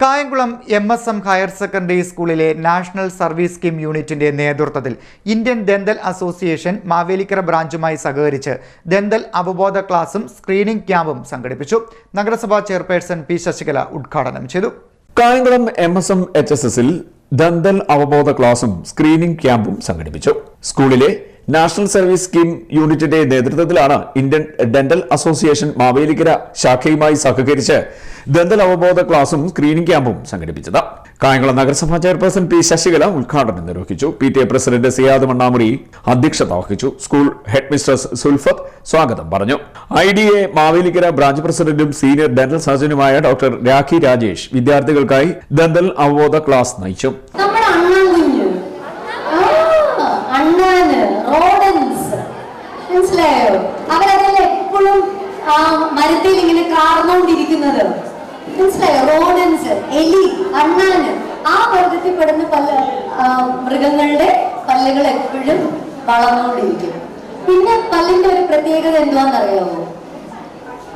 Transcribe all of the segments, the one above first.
Kayamkulam M S M higher secondary സ്കൂളിലെ national service scheme യൂണിറ്റിന്റെ നേതൃത്വത്തിൽ ഇന്ത്യൻ ദന്തൽ അസോസിയേഷൻ മാവേലിക്കര ബ്രാഞ്ചുമായി സഹകരിച്ച് ദന്തൽ അവബോധ ക്ലാസും സ്ക്രീനിംഗ് ക്യാമ്പും സംഘടിപ്പിച്ചു. നഗരസഭാ ചെയർപേഴ്സൺ പി ശശികല ഉദ്ഘാടനം ചെയ്തു. Kayamkulam M S M H S എസിൽ ദന്തൽ അവബോധ ക്ലാസും സ്ക്രീനിംഗ് ക്യാമ്പും സംഘടിപ്പിച്ചു. സ്കൂളിലെ നാഷണൽ സർവീസ് സ്കീം യൂണിറ്റിന്റെ നേതൃത്വത്തിലാണ് ഇന്ത്യൻ ഡെന്റൽ അസോസിയേഷൻ മാവേലിക്കര ശാഖയുമായി സഹകരിച്ച് ദന്തൽ അവബോധ ക്ലാസും സ്ക്രീനിംഗ് ക്യാമ്പും സംഘടിപ്പിച്ചത്. കായംകുളം നഗരസഭാ ചെയർപേഴ്സൺ പി ശശികല ഉദ്ഘാടനം നിർവഹിച്ചു. P T A president Siyad Mannamuri അധ്യക്ഷത വഹിച്ചു. സ്കൂൾ ഹെഡ് സുൽഫത്ത് സ്വാഗതം പറഞ്ഞു. I D A Mavelikkara branch പ്രസിഡന്റും സീനിയർ ഡെന്റൽ സർജനുമായ ഡോക്ടർ രാഖി രാജേഷ് വിദ്യാർത്ഥികൾക്കായി ദന്തൽ അവബോധ ക്ലാസ് നയിച്ചു നമ്മുടെ അണ്ണാൻ കുഞ്ഞ് ആ, അണ്ണാന് റോഡൻസ്. മനസ്സിലായോ? അവരതല്ലേ എപ്പോഴും ആ മരത്തിൽ ഇങ്ങനെ കാർന്നുകൊണ്ടിരിക്കുന്നത് മനസ്സിലായോ? റോഡൻസ് എലി അണ്ണാന്. ആ വർഗത്തിൽ പെടുന്ന പല മൃഗങ്ങളുടെ പല്ലുകൾ എപ്പോഴും വളർന്നുകൊണ്ടിരിക്കും പിന്നെ പല്ലിന്റെ ഒരു പ്രത്യേകത എന്താണെന്നറിയാമോ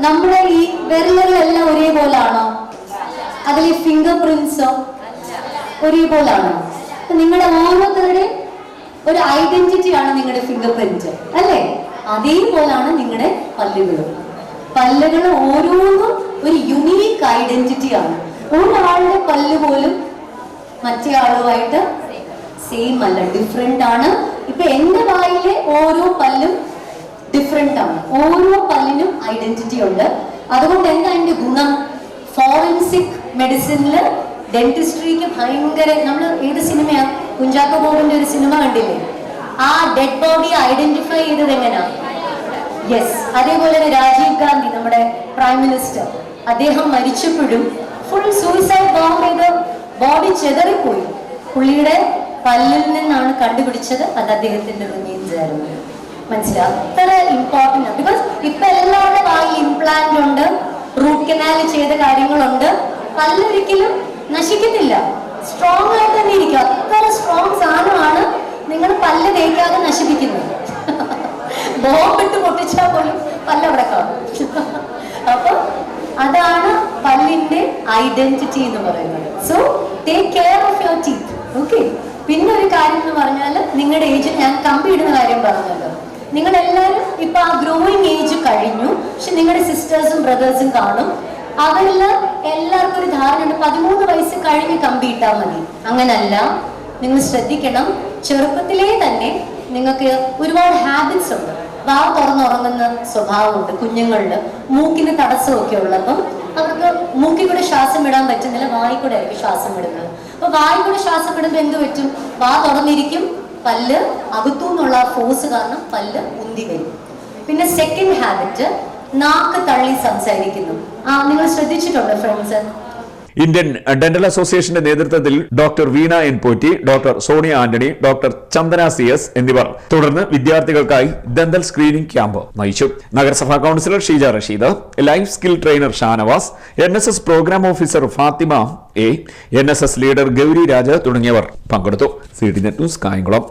നമ്മുടെ ഈ വിരലുകളെല്ലാം ഒരേപോലാണോ? അതിൽ ഫിംഗർ പ്രിന്റ്സോ ഒരേപോലാണോ. നിങ്ങളുടെ ഓരോരുത്തരുടെയും ഒരു ഐഡന്റിറ്റി ആണ് നിങ്ങളുടെ ഫിംഗർ പ്രിന്റ് അല്ലേ? അതേപോലാണ് നിങ്ങളുടെ പല്ലുകളും. പല്ലുകൾ ഓരോന്നും ഒരു യുണീക്ക് ഐഡന്റിറ്റി ആണ്. ഒരാളുടെ പല്ല് പോലും മറ്റേ ആളുമായിട്ട് സെയിം അല്ല ഡിഫറെന്റ് ആണ്. ഇപ്പൊ എന്റെ വായിലെ ഓരോ പല്ലും ഡിഫറെന്റ് ആണ്. ഓരോ പല്ലിനും ഐഡന്റിറ്റി ഉണ്ട്. അതുകൊണ്ട് എന്താ അതിന്റെ ഗുണം? ഫോറൻസിക് മെഡിസിനിൽ ഡെന്റിസ്ട്രിക്ക് ഭയങ്കര നമ്മൾ ഏത് സിനിമയാ കുഞ്ചാക്കോ ബോബിന്റെ ഒരു സിനിമ കണ്ടില്ലേ? ആ ഡെഡ് ബോഡി ഐഡന്റിഫൈ ചെയ്തത് എങ്ങനെയാ യെസ് അതേപോലെ തന്നെ രാജീവ് ഗാന്ധി നമ്മുടെ പ്രൈം മിനിസ്റ്റർ അദ്ദേഹം മരിച്ചപ്പോഴും ഫുൾ സൂയിസൈഡ് ബോംബ് ചെയ്ത് ബോഡി ചെതറിപ്പോയി. പുള്ളിയുടെ പല്ലിൽ നിന്നാണ് കണ്ടുപിടിച്ചത് അത് അദ്ദേഹത്തിന്റെ റിമീൻസ് ആയിരുന്നു മനസ്സിലാവും അത്ര ഇമ്പോർട്ടന്റ് ആണ് ബിക്കോസ് ഇപ്പൊ എല്ലാവരുടെ വായിൽ ഇംപ്ലാന്റ് ഉണ്ട് റൂട്ട് കനാൽ ചെയ്ത കാര്യങ്ങളുണ്ട്. പല്ലൊരിക്കലും നശിക്കത്തില്ല. സ്ട്രോങ് ആയിട്ട് തന്നെ ഇരിക്കും അത്ര സ്ട്രോങ് സാധനമാണ് നിങ്ങൾ പല്ല് തേക്കാതെ നശിപ്പിക്കുന്നത്. ബോംബിട്ട് പൊട്ടിച്ചാൽ പോലും പല്ല് അവിടെ കാണും. അപ്പൊ അതാണ് പല്ലിന്റെ ഐഡന്റിറ്റി എന്ന് പറയുന്നത്. So take care of your teeth okay പിന്നെ ഒരു കാര്യം എന്ന് പറഞ്ഞാൽ നിങ്ങളുടെ ഏജ് ഞാൻ കമ്പി ഇടുന്ന കാര്യം പറഞ്ഞല്ലോ. നിങ്ങൾ എല്ലാവരും ഇപ്പൊ ആ ഗ്രോയിങ് ഏജ് കഴിഞ്ഞു. പക്ഷെ നിങ്ങളുടെ സിസ്റ്റേഴ്സും ബ്രദേഴ്സും കാണും. അവരിൽ എല്ലാവർക്കും ഒരു ധാരണയുണ്ട്. പതിമൂന്ന് വയസ്സ് കഴിഞ്ഞ് കമ്പി ഇട്ടാൽ മതി. അങ്ങനല്ല. നിങ്ങൾ ശ്രദ്ധിക്കണം. ചെറുപ്പത്തിലേ തന്നെ നിങ്ങൾക്ക് ഒരുപാട് ഹാബിറ്റ്സ് ഉണ്ട്. വാ തുറന്നുറങ്ങുന്ന സ്വഭാവമുണ്ട് കുഞ്ഞുങ്ങളിൽ മൂക്കിന് തടസ്സമൊക്കെ ഉള്ളപ്പം അവർക്ക് മൂക്കിൽ കൂടെ ശ്വാസം വിടാൻ പറ്റുന്നില്ല വായി കൂടെ ആയിരിക്കും ശ്വാസം വിടുന്നത്. അപ്പൊ വായി കൂടെ ശ്വാസം വിടുമ്പോൾ എന്ത് പറ്റും? വാ തുറന്നിരിക്കും പല്ല് അകത്തു എന്നുള്ള ഫോഴ്സ് കാരണം പല്ല് ഉന്തി വരും. പിന്നെ സെക്കൻഡ് ഹാബിറ്റ് നാക്ക് തള്ളി സംസാരിക്കുന്നു. ആ നിങ്ങൾ ശ്രദ്ധിച്ചിട്ടുണ്ടോ ഫ്രണ്ട്സ്? ഇന്ത്യൻ ഡെന്റൽ അസോസിയേഷന്റെ നേതൃത്വത്തിൽ doctor Veena N Potti doctor Sonia Antony doctor Chandana C S എന്നിവർ തുടർന്ന് വിദ്യാർത്ഥികൾക്കായി ദന്തൽ സ്ക്രീനിംഗ് ക്യാമ്പ് നയിച്ചു. നഗരസഭാ councillor Sheeja Rasheed life skill trainer Shanavas N programme officer Fathima A N leader Gauri Raja തുടങ്ങിയവർ പങ്കെടുത്തു. C net news Kayamkulam.